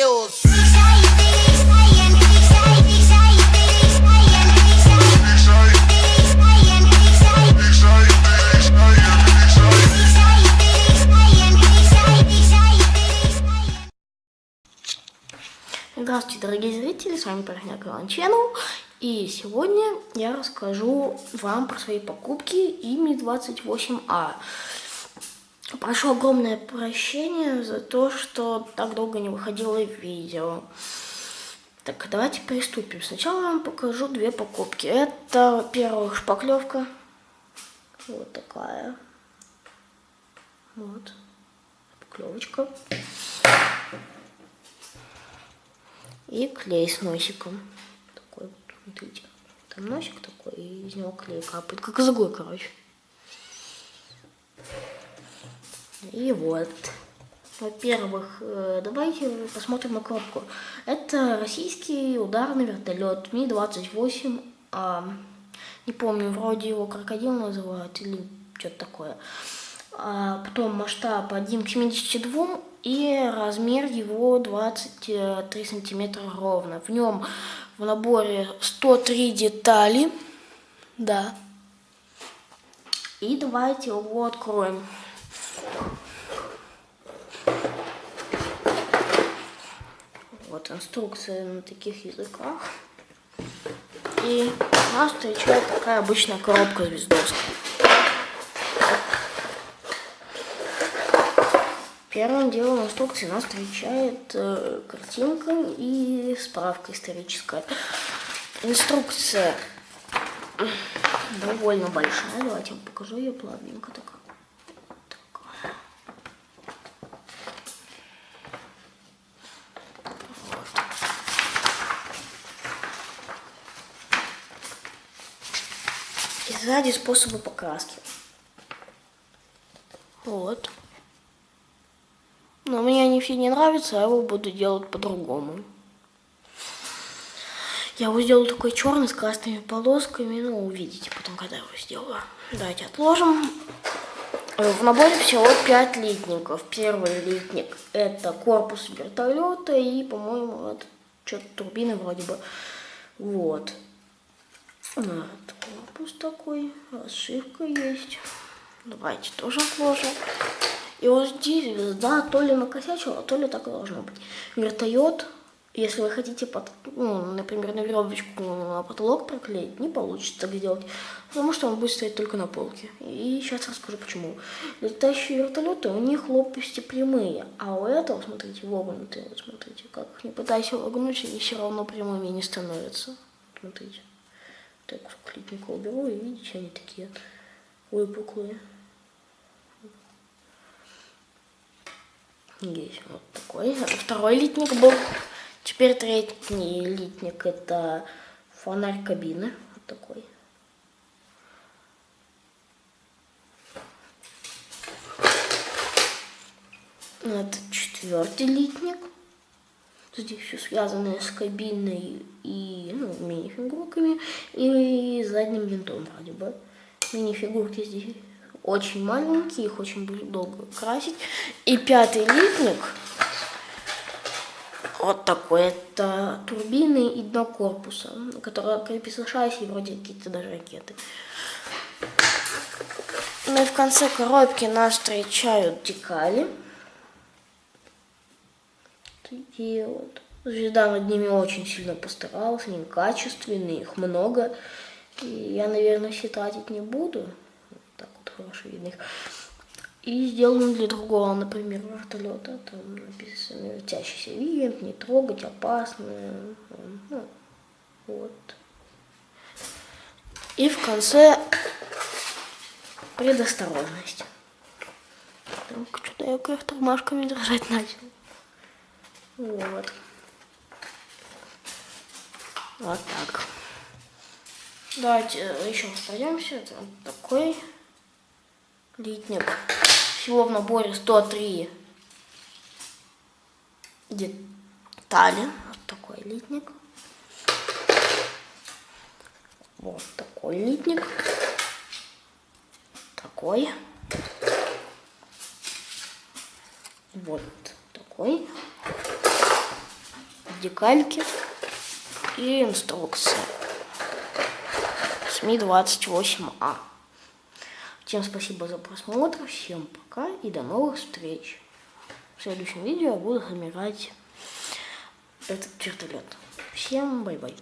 wheels. Здравствуйте, дорогие зрители, с вами Парняк Иван Channel. И сегодня я расскажу вам про свои покупки ими 28А. Прошу огромное прощение за то, что так долго не выходило видео. Так, давайте приступим. Сначала я вам покажу две покупки. Это, первая шпаклевка. Вот такая. Вот. Шпаклевочка. И клей с носиком. Такой вот, смотрите. Там носик такой, и из него клей капает. Как из иглы, короче. И вот. Во-первых, э, давайте посмотрим на коробку. Это российский ударный вертолет Ми-28. А, не помню, вроде его крокодил называют или что-то такое. А, потом масштаб 1 к 72 и размер его 23 сантиметра ровно. В нем в наборе 103 детали. Да. И давайте его откроем. Вот инструкция на таких языках. И нас встречает такая обычная коробка звездовская. Первым делом инструкции нас встречает э, картинка и справка историческая. Инструкция довольно большая. Давайте я вам покажу ее плавненько такая. И сзади способы покраски. Вот. Но мне они все не нравятся, а я его буду делать по-другому. Я его сделаю такой черный с красными полосками, ну, увидите потом, когда я его сделаю. Давайте отложим. В наборе всего 5 литников. Первый литник это корпус вертолета и, по-моему, это что-то турбины вроде бы. Вот. Вот корпус такой, расшивка есть. Давайте тоже отложим. И вот здесь, да, то ли накосячила, то ли так и должно быть. Вертолет, если вы хотите, под, ну, например, на веревочку на потолок проклеить, не получится так сделать, потому что он будет стоять только на полке. И сейчас расскажу почему. Летающие вертолеты, у них лопасти прямые, а у этого, смотрите, вогнутые. Вот смотрите, как не пытайся вогнуть, они все равно прямыми не становятся. Смотрите. Так, клипника уберу, и видите, они такие выпуклые. Есть вот такой. Второй литник был. Теперь третий литник это фонарь кабины. Вот такой. Это четвертый литник. Здесь все связанное с кабиной и ну, мини-фигурками и задним винтом вроде бы. Мини-фигурки здесь очень маленькие, их очень будет долго красить. И пятый литник, вот такой, это турбины и дно корпуса, которое крепится шасси вроде какие-то даже ракеты. Ну и в конце коробки нас встречают декали. Такие вот. Звезда над ними очень сильно постаралась, они качественные, их много. И я, наверное, все тратить не буду хорошо видно их. И сделано для другого, например, вертолета. Там написано вертящийся винт, не трогать, опасно. Ну, вот. И в конце предосторожность. Так, что-то я как тормашками дрожать начал. Вот. Вот так. Давайте еще пройдемся. Это такой литник. Всего в наборе 103 детали. Вот такой литник. Вот такой литник. Такой. Вот такой. Декальки и инструкция. СМИ 28А. Всем спасибо за просмотр, всем пока и до новых встреч. В следующем видео я буду замерать этот вертолет. Всем бай-бай.